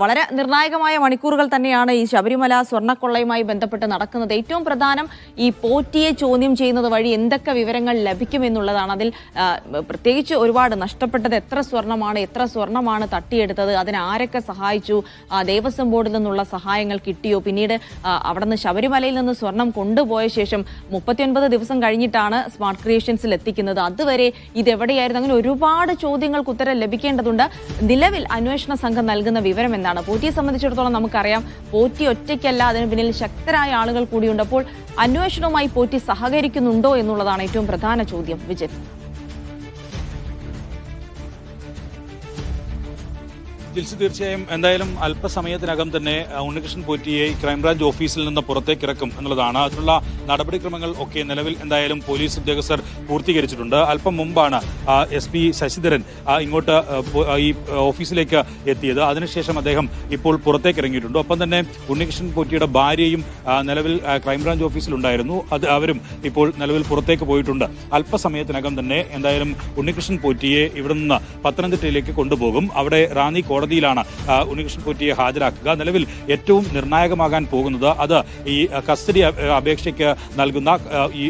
വളരെ നിർണായകമായ മണിക്കൂറുകൾ തന്നെയാണ് ഈ ശബരിമല സ്വർണക്കൊള്ളയുമായി ബന്ധപ്പെട്ട് നടക്കുന്നത്. ഏറ്റവും പ്രധാനം ഈ പോറ്റിയെ ചോദ്യം ചെയ്യുന്നത് വഴി എന്തൊക്കെ വിവരങ്ങൾ ലഭിക്കുമെന്നുള്ളതാണ്. അതിൽ പ്രത്യേകിച്ച് ഒരുപാട് നഷ്ടപ്പെട്ടത് എത്ര സ്വർണമാണ് എത്ര സ്വർണമാണ് തട്ടിയെടുത്തത് അതിന് ആരൊക്കെ സഹായിച്ചു ദേവസ്വം ബോർഡിൽ നിന്നുള്ള സഹായങ്ങൾ കിട്ടിയോ പിന്നീട് അവിടെ നിന്ന് ശബരിമലയിൽ നിന്ന് സ്വർണം കൊണ്ടുപോയ ശേഷം മുപ്പത്തിയൊൻപത് ദിവസം കഴിഞ്ഞിട്ടാണ് സ്മാർട്ട് ക്രിയേഷൻസിൽ എത്തിക്കുന്നത്. അതുവരെ ഇതെവിടെയായിരുന്നു? അങ്ങനെ ഒരുപാട് ചോദ്യങ്ങൾക്ക് ഉത്തരം ലഭിക്കേണ്ടതുണ്ട്. നിലവിൽ അന്വേഷണ സംഘം നൽകുന്ന വിവരം എന്താണ് പോറ്റിയെ സംബന്ധിച്ചിടത്തോളം നമുക്കറിയാം പോറ്റി ഒറ്റയ്ക്കല്ല അതിന് പിന്നിൽ ശക്തരായ ആളുകൾ കൂടിയുണ്ട്. അപ്പോൾ അന്വേഷണവുമായി പോറ്റി സഹകരിക്കുന്നുണ്ടോ എന്നുള്ളതാണ് ഏറ്റവും പ്രധാന ചോദ്യം. വിജയ് ജിൽസി തീർച്ചയായും എന്തായാലും അല്പസമയത്തിനകം തന്നെ ഉണ്ണികൃഷ്ണൻ പോറ്റിയെ ക്രൈംബ്രാഞ്ച് ഓഫീസിൽ നിന്ന് പുറത്തേക്ക് ഇറക്കും എന്നുള്ളതാണ്. അതിനുള്ള നടപടിക്രമങ്ങൾ ഒക്കെ നിലവിൽ എന്തായാലും പോലീസ് ഉദ്യോഗസ്ഥർ പൂർത്തീകരിച്ചിട്ടുണ്ട്. അല്പം മുമ്പാണ് എസ് പി ശശിധരൻ ഇങ്ങോട്ട് ഈ ഓഫീസിലേക്ക് എത്തിയത്. അതിനുശേഷം അദ്ദേഹം ഇപ്പോൾ പുറത്തേക്ക് ഇറങ്ങിയിട്ടുണ്ട്. ഒപ്പം തന്നെ ഉണ്ണികൃഷ്ണൻ പോറ്റിയുടെ ഭാര്യയും നിലവിൽ ക്രൈംബ്രാഞ്ച് ഓഫീസിലുണ്ടായിരുന്നു. അത് അവരും ഇപ്പോൾ നിലവിൽ പുറത്തേക്ക് പോയിട്ടുണ്ട്. അല്പസമയത്തിനകം തന്നെ എന്തായാലും ഉണ്ണികൃഷ്ണൻ പോറ്റിയെ ഇവിടെ നിന്ന് പത്തനംതിട്ടയിലേക്ക് കൊണ്ടുപോകും. അവിടെ റാന്നി കോടതിയിലാണ് ഉണ്ണികൃഷ്ണൻ പോറ്റിയെ ഹാജരാക്കുക. നിലവിൽ ഏറ്റവും നിർണായകമാകാൻ പോകുന്നത് അത് ഈ കസ്റ്റഡി അപേക്ഷയ്ക്ക് നൽകുന്ന ഈ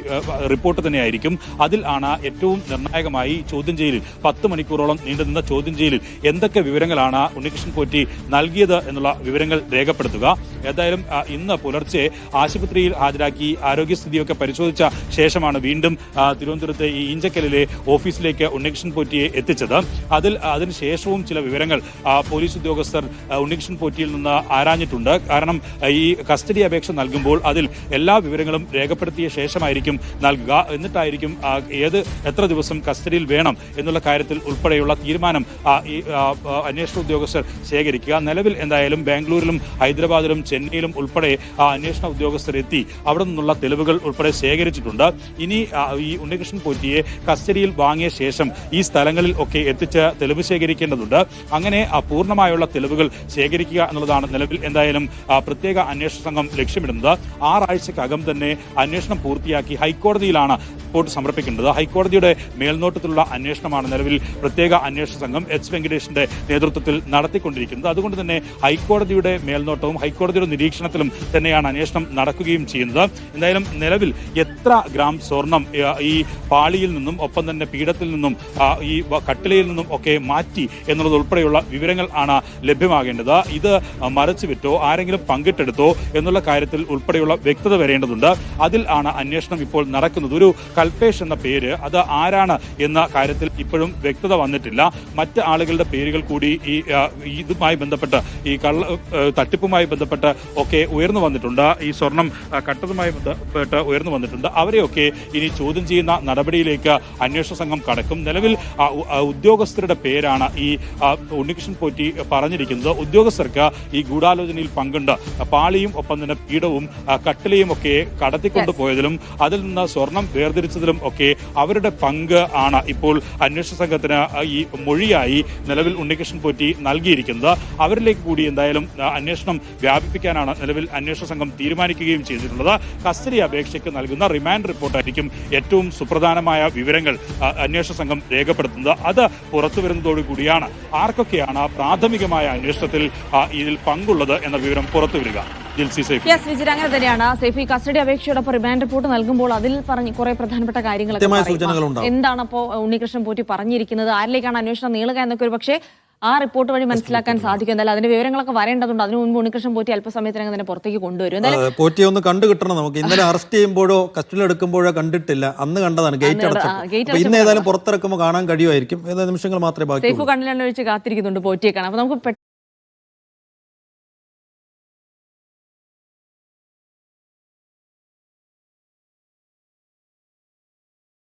റിപ്പോർട്ട് തന്നെയായിരിക്കും. അതിൽ ആണ് ഏറ്റവും നിർണായകമായി ചോദ്യം ചെയ്യലിൽ പത്ത് മണിക്കൂറോളം നീണ്ടുനിന്ന ചോദ്യം ചെയ്യലിൽ എന്തൊക്കെ വിവരങ്ങളാണ് ഉണ്ണികൃഷ്ണൻ പോറ്റി നൽകിയത് എന്നുള്ള വിവരങ്ങൾ രേഖപ്പെടുത്തുക. ഏതായാലും ഇന്ന് പുലർച്ചെ ആശുപത്രിയിൽ ഹാജരാക്കി ആരോഗ്യസ്ഥിതിയൊക്കെ പരിശോധിച്ച ശേഷമാണ് വീണ്ടും തിരുവനന്തപുരത്തെ ഈ ഇഞ്ചക്കലിലെ ഓഫീസിലേക്ക് ഉണ്ണികൃഷ്ണൻ പോറ്റിയെ എത്തിച്ചത്. അതിൽ അതിനുശേഷവും ചില വിവരങ്ങൾ പോലീസ് ഉദ്യോഗസ്ഥർ ഉണ്ണികൃഷ്ണൻ പോറ്റിയിൽ നിന്ന് ആരാഞ്ഞിട്ടുണ്ട്. കാരണം ഈ കസ്റ്റഡി അപേക്ഷ നൽകുമ്പോൾ അതിൽ എല്ലാ വിവരങ്ങളും രേഖപ്പെടുത്തിയ ശേഷമായിരിക്കും നൽകുക. എന്നിട്ടായിരിക്കും ഏത് എത്ര ദിവസം കസ്റ്റഡിയിൽ വേണം എന്നുള്ള കാര്യത്തിൽ ഉൾപ്പെടെയുള്ള തീരുമാനം ഈ അന്വേഷണ ഉദ്യോഗസ്ഥർ ശേഖരിക്കുക. നിലവിൽ എന്തായാലും ബാംഗ്ലൂരിലും ഹൈദരാബാദിലും ചെന്നൈയിലും ഉൾപ്പെടെ ആ അന്വേഷണ ഉദ്യോഗസ്ഥർ എത്തി. അവിടെ നിന്നുള്ള തെളിവുകൾ ഉൾപ്പെടെ ശേഖരിച്ചിട്ടുണ്ട്. ഇനി ഈ ഉണ്ണികൃഷ്ണൻ പോറ്റിയെ കസ്റ്റഡിയിൽ വാങ്ങിയ ശേഷം ഈ സ്ഥലങ്ങളിൽ ഒക്കെ എത്തിച്ച് തെളിവ് ശേഖരിക്കേണ്ടതുണ്ട്. അങ്ങനെ പൂർണമായുള്ള തെളിവുകൾ ശേഖരിക്കുക എന്നുള്ളതാണ് നിലവിൽ എന്തായാലും പ്രത്യേക അന്വേഷണ സംഘം ലക്ഷ്യമിടുന്നത്. ആറാഴ്ചക്കകം തന്നെ അന്വേഷണം പൂർത്തിയാക്കി ഹൈക്കോടതിയിലാണ് റിപ്പോർട്ട് സമർപ്പിക്കേണ്ടത്. ഹൈക്കോടതിയുടെ മേൽനോട്ടത്തിലുള്ള അന്വേഷണമാണ് നിലവിൽ പ്രത്യേക അന്വേഷണ സംഘം എച്ച് വെങ്കടേഷിന്റെ നേതൃത്വത്തിൽ നടത്തിക്കൊണ്ടിരിക്കുന്നത്. അതുകൊണ്ട് തന്നെ ഹൈക്കോടതിയുടെ മേൽനോട്ടവും ഹൈക്കോടതിയുടെ നിരീക്ഷണത്തിലും തന്നെയാണ് അന്വേഷണം നടക്കുകയും ചെയ്യുന്നത്. എന്തായാലും നിലവിൽ എത്ര ഗ്രാം സ്വർണം ഈ പാളിയിൽ നിന്നും ഒപ്പം തന്നെ പീഠത്തിൽ നിന്നും ഈ കട്ടിലയിൽ നിന്നും ഒക്കെ മാറ്റി എന്നുള്ളത് ഉൾപ്പെടെയുള്ള വിവരങ്ങൾ ആണ് ലഭ്യമാകേണ്ടത്. ഇത് മറച്ചു വിറ്റോ ആരെങ്കിലും പങ്കിട്ടെടുത്തോ എന്നുള്ള കാര്യത്തിൽ ഉൾപ്പെടെയുള്ള വ്യക്തത വരേണ്ടതുണ്ട്. അതിൽ ആണ് അന്വേഷണം ഇപ്പോൾ നടക്കുന്നത്. ഒരു കൽപേഷ് എന്ന പേര് അത് ആരാണ് എന്ന കാര്യത്തിൽ ഇപ്പോഴും വ്യക്തത വന്നിട്ടില്ല. മറ്റ് ആളുകളുടെ പേരുകൾ കൂടി ഈ ഇതുമായി ബന്ധപ്പെട്ട് ഈ കള്ള തട്ടിപ്പുമായി ബന്ധപ്പെട്ട് ഒക്കെ ഉയർന്നു വന്നിട്ടുണ്ട്. ഈ സ്വർണം കട്ടതുമായി ബന്ധപ്പെട്ട് ഉയർന്നു വന്നിട്ടുണ്ട്. അവരെയൊക്കെ ഇനി ചോദ്യം ചെയ്യുന്ന നടപടിയിലേക്ക് അന്വേഷണ സംഘം കടക്കും. നിലവിൽ ഉദ്യോഗസ്ഥരുടെ പേരാണ് ഈ ഉണ്ണികൃഷ്ണൻ പോറ്റി പറഞ്ഞിരിക്കുന്നത് ഉദ്യോഗസ്ഥർക്ക് ഈ ഗൂഢാലോചനയിൽ പങ്കുണ്ട്. പാളിയും ഒപ്പം തന്നെ പീഠവും കട്ടിലയും ഒക്കെ കടത്തിക്കൊണ്ടുപോയതിലും അതിൽ നിന്ന് സ്വർണം വേർതിരിച്ചതിലും ഒക്കെ അവരുടെ പങ്ക് ആണ് ഇപ്പോൾ അന്വേഷണ സംഘത്തിന് ഈ മൊഴിയായി നിലവിൽ ഉണ്ണികൃഷ്ണൻ പോറ്റി നൽകിയിരിക്കുന്നത്. അവരിലേക്ക് കൂടി എന്തായാലും അന്വേഷണം വ്യാപിപ്പിക്കാനാണ് നിലവിൽ അന്വേഷണ സംഘം തീരുമാനിക്കുകയും ചെയ്തിട്ടുള്ളത്. കസ്റ്റഡി അപേക്ഷയ്ക്ക് നൽകുന്ന റിമാൻഡ് റിപ്പോർട്ടായിരിക്കും ഏറ്റവും സുപ്രധാനമായ വിവരങ്ങൾ അന്വേഷണ സംഘം രേഖപ്പെടുത്തുന്നത്. അത് പുറത്തു വരുന്നതോടു ആർക്കൊക്കെയാണ് പ്രാഥമികമായ അന്വേഷണത്തിൽ ഇതിൽ പങ്കുള്ളത് എന്ന വിവരം പുറത്തു വരിക യെസ് വിജിൽ അങ്ങനെ തന്നെയാണ് സേഫി കസ്റ്റഡി അപേക്ഷയോടൊപ്പം റിമാൻഡ് റിപ്പോർട്ട് നൽകുമ്പോൾ അതിൽ പറഞ്ഞ് കുറെ പ്രധാനപ്പെട്ട. സൂചനകളുണ്ടാവും. എന്താണ് അപ്പോൾ ഉണ്ണികൃഷ്ണൻ പോറ്റി പറഞ്ഞിരിക്കുന്നത് ആരിലേക്കാണ് അന്വേഷണം നീളുക എന്നൊക്കെ ഒരു പക്ഷേ ആ റിപ്പോർട്ട് വഴി മനസ്സിലാക്കാൻ സാധിക്കും. എന്തായാലും അതിന്റെ വിവരങ്ങളൊക്കെ വരേണ്ടതുണ്ട്. അതിന് മുൻപ് ഉണ്ണികൃഷ്ണൻ പോറ്റി അല്പസമയത്തിനകം തന്നെ പുറത്തേക്ക് കൊണ്ടുവരും. പോറ്റി ഒന്ന് കണ്ടു കിട്ടണം നമുക്ക്. ഇന്നലെ അറസ്റ്റ് ചെയ്യുമ്പോഴോ കസ്റ്റഡിയിൽ എടുക്കുമ്പോഴോ കണ്ടിട്ടില്ല. അന്ന് കണ്ടതാണ്. ഗേറ്റ് അടച്ചു ഇന്ന് ഏതായാലും പുറത്തിറക്കുമ്പോൾ കാണാൻ കഴിയുമായിരിക്കും. നിമിഷങ്ങൾ മാത്രമേ ബാക്കി കണ്ണിലെണ്ണ ഒഴിച്ച് കാത്തിരിക്കുന്നുണ്ട് പോറ്റിയെ കാണാം അപ്പൊ നമുക്ക്